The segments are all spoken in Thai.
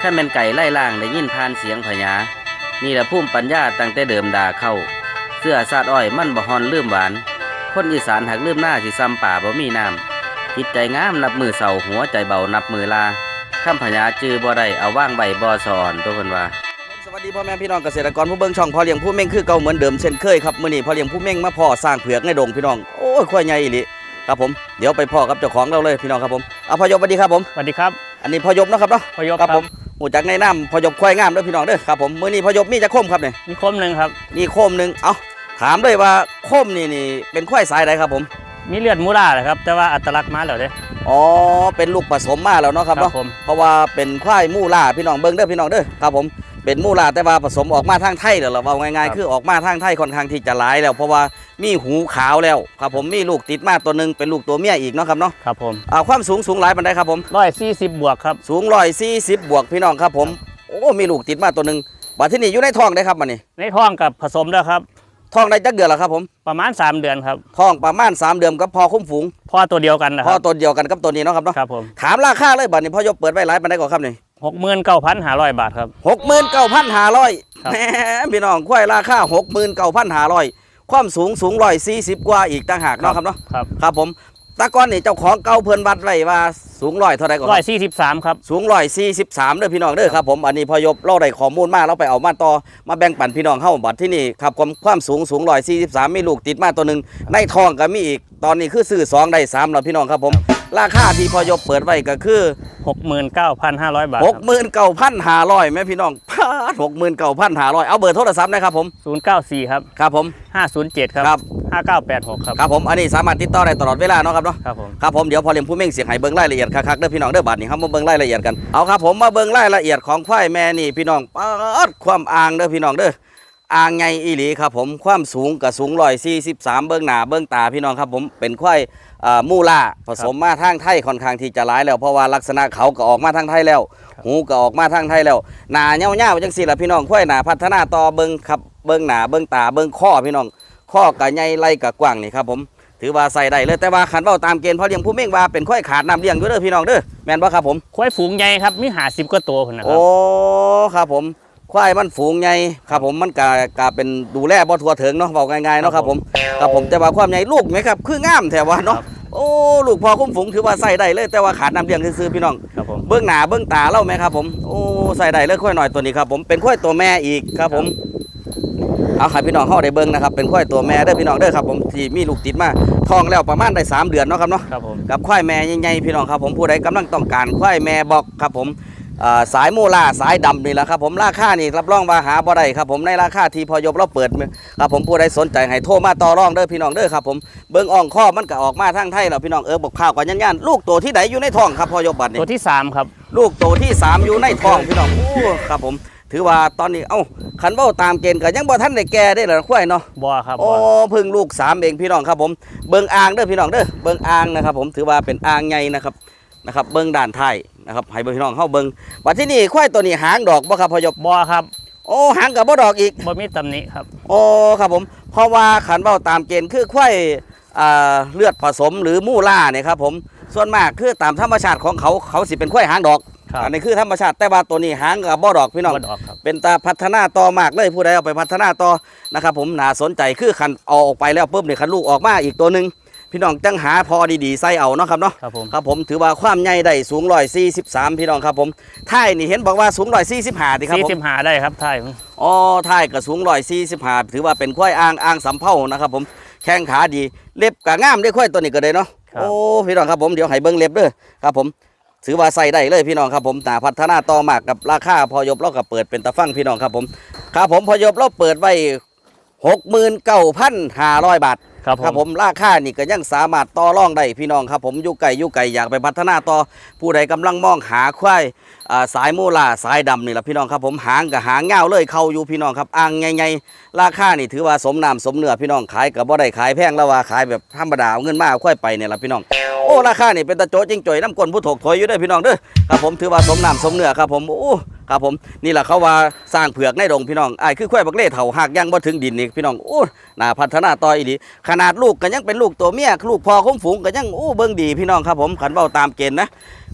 ข้าแม่นไก่ไล่ล่างได้ยินผ่านเสียงพญานี่แหละภูมิปัญญาตั้งแต่เดิมดาเข้า เสื้อซาดอ้อยมันบ่ฮอนลืมหวาน คนอีสานหักลืมหน้าสิซ้ำป่าบ่มีน้ำจิตใจงามนับมือเสาหัวใจเบานับมือลาข้ามพญาจือบ่ได้เอาว่างใบบ่สอนตัวเพิ่นว่าสวัสดีพ่อแม่พี่น้องเกษตรกรผู้เบิ่งช่องพ่อเลี้ยงผู้เม่งคือเก่าเหมือนเดิมเช่นเคยครับมื้อนี้พ่อเลี้ยงผู้เม่งมาพ่อสร้างเผือกในดงพี่น้องโอ้ยควายใหญ่อีหลีครับผมเดี๋ยวไปพ่อกับเจ้าของเราเลยพี่น้องครับผมเอาพ่อยบสวัสดีครับผมสวัสดีครับ อันนี้พ่อยบเนาะครับเนาะพยศครับผม หูจักในน้ำพ่อยบควายงามเด้อพี่น้องเด้อครับผมมื้อนี้พ่อยบมีจะโคมครับเนี่ยมีคมหนึ่งครับ นี่โคมหนึงเอาถามเลยว่าโคมนี่นี่เป็นควายสายใดครับผม มีเลือดมูราเหรอครับ แต่ว่าอัตลักษณ์มาแล้วเด้ อ๋อเป็นลูกผสมมาแล้วเนาะครับเนาะผม เพราะว่าเป็นควายมู่ล่าพี่น้องเบิ่งเด้อพี่น้องเด้อครับผม เป็นมู่ล่าแต่ว่าผสมออกมาทางไทยแล้วเราเอาง่ายๆ คือออกมาทางไทยค่อนข้างที่จะหลายแล้ว เพราะว่ามีหูขาวแล้วครับผมมีลูกติดมาตัวหนึงเป็นลูกตัวเมียอีกเนาะครับเนาะครับผมอ่าความสูงสูงหลายปานใดครับผมร้อยสี่สิบบวกครับสูงร้อยสี่สิบบวกพี่น้องครับผมโอ้มีลูกติดมาตัวหนึงบัดที่นี่อยู่ในท้องได้ครับมันนี่ในท้องกับผสมแล้วครับท้องได้จักเดือนแล้วครับผมประมาณ 3 เดือนครับท้องประมาณสามเดือนกับพอคุ้มฝูงพ่อตัวเดียวกันนะพคอรับตัวเดียวกันกับตัวนี้เนาะครับเนาะครับผมถามราคาเลยบัดนี้พ่อยกเปิดไว้หลายปานใดก่อนครับนี่ หกหมื่นเก้าพันห้าร้อยบาทครับหกหมื่นเก้าพันห้าร้อยครับแหมพี่น้องควายราคาหกหมื่นเก้าพันห้าร้อยความสูงสูงร้อยสี่สิบกว่าอีกต่างหากเนาะครับเนาะครับครับผมตะก้อนนี่เจ้าของเก่าเพิ่นวัดไว้ว่าสูงร้อยเท่าไหร่ก่อนคร้อรัยบสี่สิบสามครับสูงร้อยสี่สิบสามเด้อพี่น้องเด้อครับผมอันนี้พอยบเราได้ข้อมูลมาเราไปเอามาต่อมาแบ่งปันพี่น้องเข้าบัดที่นี่ครับความความสูงสูงร้อยสี่สิบสามมีลูกติดมาตัวหนึ่งในท้องก็มีอีกตอนนี้คือซื้อสองได้สามแล้วพี่น้องครับผม ราคาที่พอยบเปิดไว้ก็คือหกหมื่นเก้าพันห้าร้อยบาทหกหมื่นเก้าพันห้าร้อยแม่พี่น้องพาดหกหมื่นเก้าพันห้าร้อยเอาเบอร์โทรศัพท์นะครับผมศูนย์เก้าสี่ครับ ครับผมห้าศูนย์เจ็ดครับ ครับห้าเก้าแปดหกครับ ครับผม อันนี้สามารถติดต่อได้ตลอดเวลาเนาะครับเนาะ ครับผม ครับผม เดี๋ยวพอเรียนผู้เม่งเสียงให้เบิ้งรายละเอียดคักๆเด้อพี่น้องเด้อบัดนี้ครับมาเบิ้งรายละเอียดกัน เอาครับผมมาเบิ้งรายละเอียดของควายแม่นี่พี่น้องปาดความอ่างเด้อพี่น้องเด้อ อ่างไงอีหลีครับผมความสูงกับสูงร้อยสี่สิบสามเบิ้งหน้าเบิ้งตาพี่น้องครับผมเป็นควายอ่ามูล่าผสมมาทางไทยค่อนข้างที่จะหลายแล้ว เพราะว่าลักษณะเขาก็ออกมาทางไทยแล้ว หูก็ออกมาทางไทยแล้วหน้าเงี้ยวๆจังสี่ละพี่น้องควายหน้าพัฒนาต่อเบิ้งครับเบิ้งหน้าเบิ้งตาเบิ้งข้อพี่น้องข้อกะใหญ่ไหล่กะกว้างนี่ครับผมถือว่าใส่ได้เลยแต่ว่าขันเบ้าตามเกณฑ์เพอเลี้ยงผู้เม่งว่าเป็นค่อยขาดน้ำเลี้ยงอยู่เด้อพี่น้องเด้อแม่นบ่ครับผมควายฝูงใหญ่ครับมีหาสิบกว่าตัวคนนะคโอ้รับครับผม ควายมันฝูงใหญ่ครับผมมันกะกะเป็นดูแลบ่ทั่วถึงเนาะเว้าง่ายๆเนาะครับผมครับผมแต่ว่าความใหญ่ลูกไหมครับคืองามแท้ว่าเนาะโอ้ลูกพอคุ้มฝูงถือว่าใส่ได้เลย แต่ว่าขาดน้ำเลี้ยงซื่อๆพี่น้องครับผมเบื้องหน้าเบื้องตาเล่าไหมครับผมโอ้ใส่ได้เลยค่อยหน่อยตัวนี้ครับผมเป็นค่อยตัวแม่อีกครับผมเอาให้พี่น้องเข้าได้เบิ้งนะครับเป็นค่อยตัวแม่เด้อพี่น้องเด้อครับผมที่มีลูกติดมาท้องแล้วประมาณได้สามเดือนเนาะครับเนาะครับผมกับควายแม่ใหญ่ๆพี่น้องครับผมผู้ใดกำลังต้องการควายแม่บอกครับผมอ่า สายโมล่าสายดำนี่แหละครับผมราคานี่รับรองว่าหาบ่ได้ครับผมในราคาที่พอยบเราเปิดครับผมผู้ใดสนใจให้โทรมาต่อรองเด้อพี่น้องเด้อครับผมเบิ้งอ่องข้อมันก็ออกมาทางไทยแล้วพี่น้องเออบอกข่าวกันยันๆลูกตัวที่ไหนอยู่ในท้องครับพอยบบัดนี่ตัวที่สามครับ ลูกโตที่ 3 อยู่ในท้องพี่น้องโอ้ครับผมถือว่าตอนนี้เอ้าขันเบ้าตามเกณฑ์ก็ยังบ่ทันได้แก่ได้เหรอควายเนาะบัวครับโอ้บัวเพึ่งลูก3เองพี่น้องครับผมเบิ่งอ่างเด้อพี่น้องเด้อเบิ่งอ่างนะครับผมถือว่าเป็นอ่างใหญ่นะครับนะครับเบิ่งด้านท้าย นะครับให้เบิ่งพี่น้องเฮาเบิ่งว่าที่นี่ควายตัวนี้หางดอกบ่ครับพอยบบัวครับ โอ้หางก็บ่ดอกอีกบ่มีตำหนิครับ โอ้ครับผมเพราะว่าขันเบ้าตามเกณฑ์คือควายอ่าเลือดผสมหรือมู่ล่าเนี่ยครับผมส่วนมากคือตามธรรมชาติของเขาเขาสิเป็นควายหางดอกครับอันนี้คือธรรมชาติแต่ว่าตัวนี้หางกับบ่ดอกพี่น้องบัวดอกครับเป็นตาพัฒนาต่อมากเลยผู้ใดเอาไปพัฒนาต่อนะครับผมน่าสนใจคือคันเอาออกไปแล้วปุ๊บเนี่ยคันลูกออกมาอีกตัวหนึ่ง พี่น้องจังหาพอดีๆใส่เอาเนาะครับเนาะครับผมครับผมถือว่าความใหญ่ได้สูงร้อยสี่สิบสามพี่น้องครับผมท้ายนี่เห็นบอกว่าสูงร้อยสี่สิบห้าดิครับสี่ผมสิบห้าได้ครับท่ายอ๋อท้ายก็สูงร้อยสี่สิบห้าถือว่าเป็นควายอ่างอ่างสำเภานะครับผมแข้งขาดีเล็บกะงามได้ควายตัวนี้ก็ได้เนาะครับโอ้พี่น้องครับผมเดี๋ยวให้เบิ้งเล็บเด้อครับผมถือว่าใส่ได้เลยพี่น้องครับผมแต่พัฒนาต่อมากกับราคาพอยบเราก็เปิดเป็นตะฟังพี่น้องครับผมครับผมพอยบเราเปิดไว้หกหมื่นเก้าพันห้าร้อยบาท ครับครับผมราคานี่ก็ยังสามารถต่อรองได้พี่น้องครับผมอยู่ไก่อยู่ไก่อยากไปพัฒนาต่อผู้ใดกำลังมองหาควายอ่าสายมูลาสายดำนี่แหละพี่น้องครับผมหางกับหางเงาเลยเข้าอยู่พี่น้องครับอ่างไงๆราคานี่ถือว่าสมน้ำสมเนื้อพี่น้องขายกับบ่ได้ขายแพงแล้วว่าขายแบบธรรมดาเอาเงินมาเอาควายไปเนี่ยแหละพี่น้องโอ้ราคานี่เป็นตะโจจริงจ่อยน้ำก้นผู้ถกถอยอยู่ด้อพี่น้องเด้อครับผมถือว่าสมน้ำสมเนื้อครับผมโอ้ ครับผมนี่แหละเขาว่าสร้างเผือกในดงพี่น้องไอ้ายคือควายบักเล่เถาหากยังบ่ถึงดินนี่พี่น้องโอ้น่าพัฒนาต่ออีดีขนาดลูกก็ยังเป็นลูกตัวเมียลูกพอคุ้มฝูงก็ยังโอ้เบิ่งดีพี่น้องครับผมขันเบ้าตามเกณฑ์นะ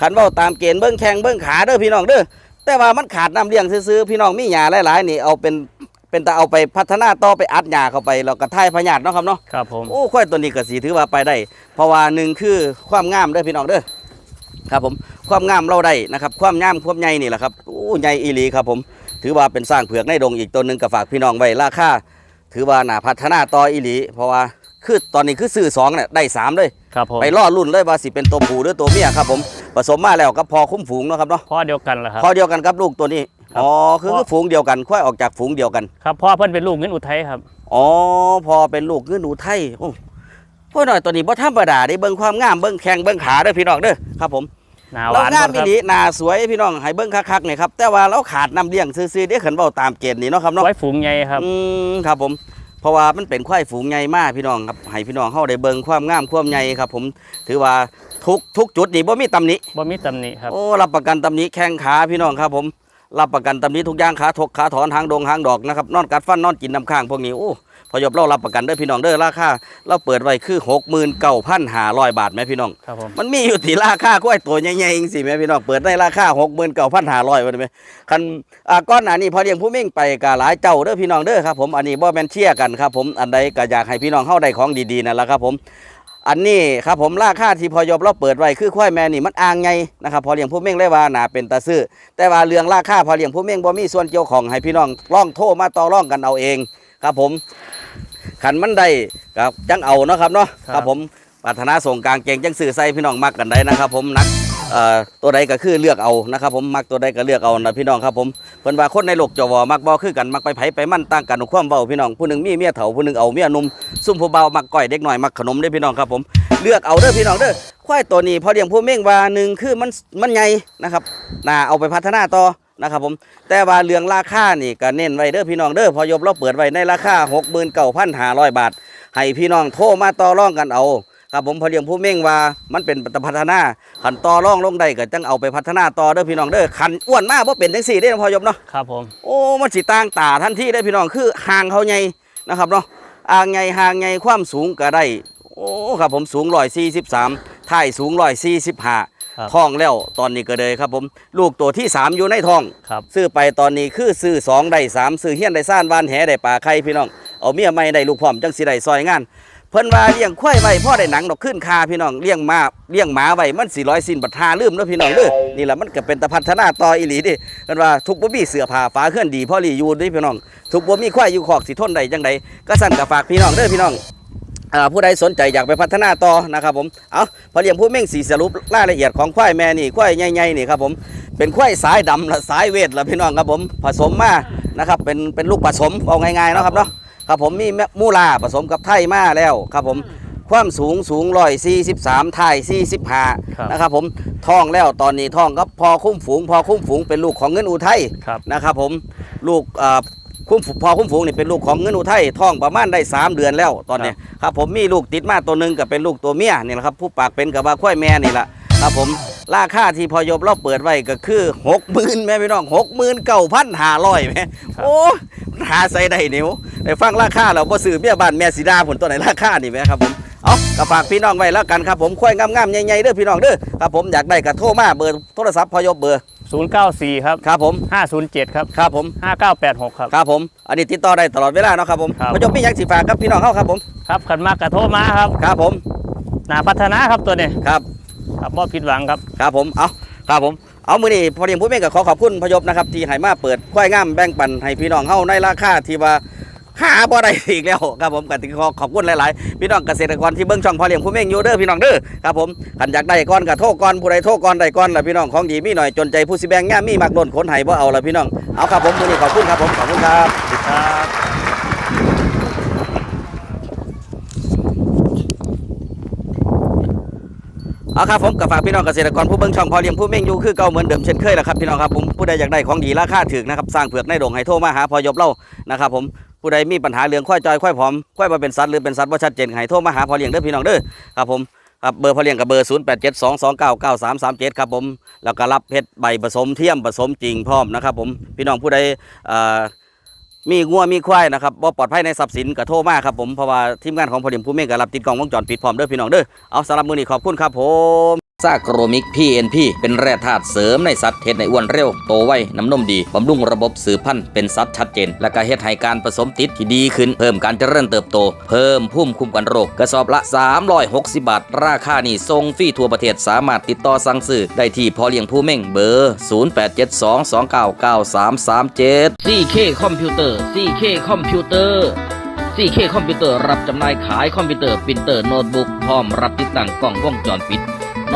ขันเบ้าตามเกณฑ์เบิ่งแข้งเบิ่งขาเด้อพี่น้องเด้อแต่ว่ามันขาดน้ำเลี้ยงซื้อๆพี่น้องมีหญ้าหลายๆนี่เอาเป็นเป็นแต่เอาไปพัฒนาต่อไปอัดหญ้าเข้าไปแล้วก็ทายพยาธิเนาะครับเนาะครับผมโอ้ควายตัวนี้ก็สีถือว่าไปได้ เพราะว่าหนึ่งคือความงามเด้อพี่น้องเด้อครับผมความงามเราได้นะครับความงามความใหญ่นี่แหละครับโอ้ใหญ่อีหลีครับผมถือว่าเป็นสร้างเผือกในดงอีกตัวหนึ่งก็ฝากพี่น้องไว้ราคาถือว่าน่าพัฒนาต่ออีหลี เพราะว่าคือตอนนี้คือซื้อสองเนี่ยได้สามเลยครับผมไปล่อรุ่นเลยว่าสิเป็นตัวผู้หรือตัวเมียครับผมผสมมาแล้วก็พอคุ้มฝูงเนาะครับเนาะพ่อเดียวกันเหรอครับพอเดียวกันครับลูกตัวนี้ครับอ๋อคือคือฝูงเดียวกันควายออกจากฝูงเดียวกันครับพ่อเพิ่นเป็นลูกเงินอุทัยครับอ๋อพอเป็นลูกเงือหนูไทยโอ้พ่อหน่อยตัวนี้บ่ธรรมดาได้เบิ่งความงามเบิ่งแข้งเบิ่งขาเด้อพี่น้องเด้อครับผม หนาหเราวานงามคอีรับหลีหน้าสวยพี่น้องให้เบิ่งคักๆนี่ครับแต่ว่าเราขาดน้ำเลี้ยงซื่อๆเด้ขันเว้าตามเกณฑ์นี่เนาะครับเนาะไว้ฝูงใหญ่ครับ อืมครับผม เพราะว่ามันเป็นควายฝูงใหญ่มากพี่น้องครับให้พี่น้องเฮาได้เบิ่งความงามความใหญ่ครับ ผมถือว่าทุกทุกจุดนี่บ่มีตำหนิบ่มีตำหนิครับ โอ้รับประกันตำหนิแข้งขาพี่น้องครับ ผมรับประกันตำหนิทุกอย่างขาถกขาถอนหางดงหางดอกนะครับนอนกัดฟันนอนกินน้ำข้างพวกนี้โอ้ พอยบเรารับประกันเด้อพี่น้องเด้อราคาเราเปิดไว้คือหกหมื่นเก้าพันห้าร้อยบาทไหมพี่น้อง ครับผม มันมีอยู่ที่ราคากล้วยตัวใหญ่ๆเองสิแม่พี่น้องเปิดได้ราคาหกหมื่นเก้าพันห้าร้อยวันไหมคันอ่าก้อนหนานี้พอเลี้ยงผู้เม่งไปกะหลายเจ้าเด้อพี่น้องเด้อครับผมอันนี้บ่แม่นเชียร์กันครับผมอันใดก็อยากให้พี่น้องเข้าได้ของดีๆนั่นแหละครับผมอันนี้ครับผมราคาที่พอยบเราเปิดไว้คือควายแม่นี่มันอ่างไงนะครับพอเลี้ยงผู้เม่งเลยว่าน่าเป็นตาซื้อแต่ว่าเรื่องราคาพอเลี้ยงผู้เม่งบ่มีส่วนเกี่ยวของให้พี่น้องล่องโทรมาต่อรองกันเอาเอง ครับผมขันมันได้ครับจังเอาเนาะครับเนาะครับผมปรารถนาส่งกลางเก่งจังสื่อใส่พี่น้องมักกันได้นะครับ ผมนักเอ่อตัวใดก็คือเลือกเอานะครับผมมักตัวใดก็เลือกเอานะพี่น้องครับผมเพิ่นว่าคนในโลกจวมักบ่คือกันมักไปไผไปมั่นต่างกันความเว้าพี่น้องผู้หนึงมีเมียเฒ่าผู้หนึงเอาเมียหนุ่มซุ่มผู้เบามักก้อยเด็กน้อยมักขนมเด้อพี่น้องครับผมเลือกเอาเด้อพี่น้องเด้อควายตัวนี้พอเลี้ยงผู้เม่งว่าหนึ่งคือมันมันใหญ่นะครับน่าเอาไปพัฒนาต่อ นะครับผมแต่ว่าเรื่องราคานี่ก็เน้นไว้เด้อพี่น้องเด้อพอยบเราเปิดไว้ในราคา69,500 บาท ให้พี่น้องโทรมาต่อรองกันเอาครับผมพอเลี้ยงผู้เม่งว่ามันเป็นตพัฒนาขันต่อรองลงได้ก็จังเอาไปพัฒนาต่อเด้อพี่น้องเด้อขันอ้วนมากเพราะเป็นจังสี่เด้อพอยบเนาะครับผมโอ้มันสิต่างตาทันทีได้พี่น้องคือห่างเขาใหญ่นะครับเนาะอ่างใหญ่ห่างใหญ่ความสูงก็ได้โอ้ครับผมสูงร้อยสี่สิบสามท้ายสูงร้อยสี่สิบห้า ครับท้องแล้วตอนนี้ก็เลยครับผม ลูกตัวที่สามอยู่ในท้องครับ ซื้อไปตอนนี้คือซื้อสองได้สามซื้อเฮี้ยนได้ซ่านวานแหได้ปลาไข่พี่น้องเอาเมียไม่ได้ลูกพร้อมจังสิได้ซอยงานเพิ่นว่าเลี้ยงควายไว้พ่อได้หนังดอกขึ้นคาพี่น้องเลี้ยงมาเลี้ยงหมาไว้มันสิร้อยสินบัดทาลืมเนาะพี่น้องเด้อนี่แหละมันก็เป็นตะพัฒนาต่ออีหลีเดิเพิ่นว่าทุกบ่มีเสื้อผ้าฟ้าเคลื่อนดีพ่อรีอยู่เด้พี่น้อง ทุกบ่มีควายอยู่คอกสิทนได้จังใดก็สั่นก็ฝากพี่น้องเด้อพี่น้องอ่า ผู้ใดสนใจอยากไปพัฒนาต่อนะครับผม เอาพอเลี้ยงผู้เม่งสีสรุปรายละเอียดของควายแม่นี่ควายใหญ่ๆนี่ครับผม เป็นควายสายดำและสายเวทละพี่น้องครับผม ผสมมานะครับ เป็นเป็นลูกผสมเอาง่ายๆเนาะครับเนาะ ครับผมมีมูลาผสมกับไทยมาแล้วครับผม ความสูงสูงร้อยสี่สิบสามไทยสี่สิบห้าครับนะครับผมท่องแล้วตอนนี้ท่องก็พอคุ้มฝูง พอคุ้มฝูงเป็นลูกของเงินอุทัยครับนะครับผม ลูกเอ่อ คุ้มฝูพอคุ้มฝูงนี่เป็นลูกของเงินอุทัยท่องประมาณได้สามเดือนแล้วตอนนี้ครับผมมีลูกติดมาตัวหนึ่งก็เป็นลูกตัวเมียนี่แหละครับผู้ปากเป็นกับว่าควายแม่นี่แหละครับผมราคาที่พอยบเราเปิดไว้ก็คือหกหมื่นแม่พี่น้องหกหมื่นเก้าพันห้าร้อยแม่โอ้หาใส่ได้นิ้วไปฟังราคาเราบ่ซื้อเมียบ้านแม่สีดาผลตัวไหนราคานี่ไหมครับผม เอาก็ฝากพี่น้องไว้แล้วกันครับผมค่อยงามๆใหญ่ๆเด้อพี่น้องเด้อครับผมอยากได้ก็โทรมาเบอร์โทรศัพท์พอยบเบอร์094 ครับ ครับผม507 ครับ ครับผม 5986 ครับ ครับผม อันนี้ติดต่อได้ตลอดเวลาเนาะครับผมครับพอยบมีหยังสิฝากครับพี่น้องเฮาครับผม ครับขันมากกระโทรมาครับ ครับผมหนาพัฒนาครับตัวนี้ ครับ ครับบ่ผิดหวังครับ ครับผม เอาครับผมเอามือนี้พอดีผู้เม่งก็ขอขอบคุณพอยบนะครับที่ให้มาเปิดควายงามแบ่งปันให้พี่น้องเฮาในราคาที่ว่า หาบ่ได้อีกแล้วครับผมก็ติขอขอบคุณหลายๆพี่น้องเกษตรกรที่เบิ่งช่องพอเลี้ยงผู้เม่งอยู่เด้อพี่น้องเด้อครับผมขันอยากได้ก่อนก็โทรก่อนผู้ใดโทรก่อนได้ก่อนละพี่น้องของดีมีหน่อยจนใจผู้สิแบงง่ามมีมักโดนขนไห้บ่เอาละพี่น้องเอาครับผมมือนี้ขอบคุณครับผมขอบคุณครับครับเอาครับผมกับฝากพี่น้องเกษตรกรผู้เบิ่งช่องพอเลี้ยงผู้เม่งอยู่คือเก่าเหมือนเดิมเช่นเคยแหละครับพี่น้องครับผมผู้ใดอยากได้ของดีราคาถูกนะครับสร้างเผือกในโด่งให้โทรมาหาพอยบเล่านะครับผม ผู้ใดมีปัญหาเรื่องควายจอยควายผอมควายบ่เป็นสัตว์หรือเป็นสัตว์บ่ชัดเจนให้โทรมาหาพอเลี้ยงเด้อพี่น้องเด้อครับผมครับเบอร์พอเลี้ยงกับเบอร์ 0 8 7 2 2 9 9 3 3 7 ครับผม แล้วก็รับเพชรใบผสมเทียมผสมจริงพร้อมนะครับผมพี่น้องผู้ใดมีงัวมีควายนะครับบ่ปลอดภัยในทรัพย์สินก็โทรมาครับผมเพราะว่าทีมงานของพอเลี้ยงผู้เม่งก็รับติดกล้องวงจรปิดพร้อมเด้อพี่น้องเด้อเอาสำหรับมือนี้ขอบคุณครับผม ซาโรมิก PNP เป็นแร่ธาตุเสริมในสัตว์เฮ็ดในอ้วนเร็ว โตไวน้ำนมดี บำรุงระบบสืบพันธุ์เป็นสัตว์ชัดเจน และก็เฮ็ดให้การผสมติดที่ดีขึ้น เพิ่มการเจริญเติบโต เพิ่มภูมิคุ้มกันโรค กระสอบละ 360 บาท ราคานี่ทรงฟรีทั่วประเทศสามารถติดต่อสั่งซื้อได้ที่พอเลี้ยงผู้เม่งเบอร์ 0872299337 CK คอมพิวเตอร์ CK คอมพิวเตอร์ CK คอมพิวเตอร์รับจำหน่ายขายคอมพิวเตอร์ ปรินเตอร์โน้ตบุ๊กพร้อมรับติดตั้งกล้องวงจรปิด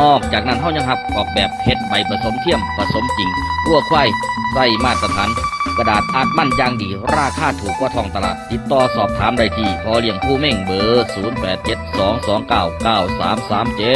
นอกจากนั้นเฮายังรับออกแบบเพชรใบผสมเทียมผสมจริงวัวควายใส่มาตรฐานกระดาษอาดมั่นยางดี ราคาถูกกว่าท้องตลาด ติดต่อสอบถามได้ที่พอเลี้ยงผู้เม่งเบอร์ 0872299337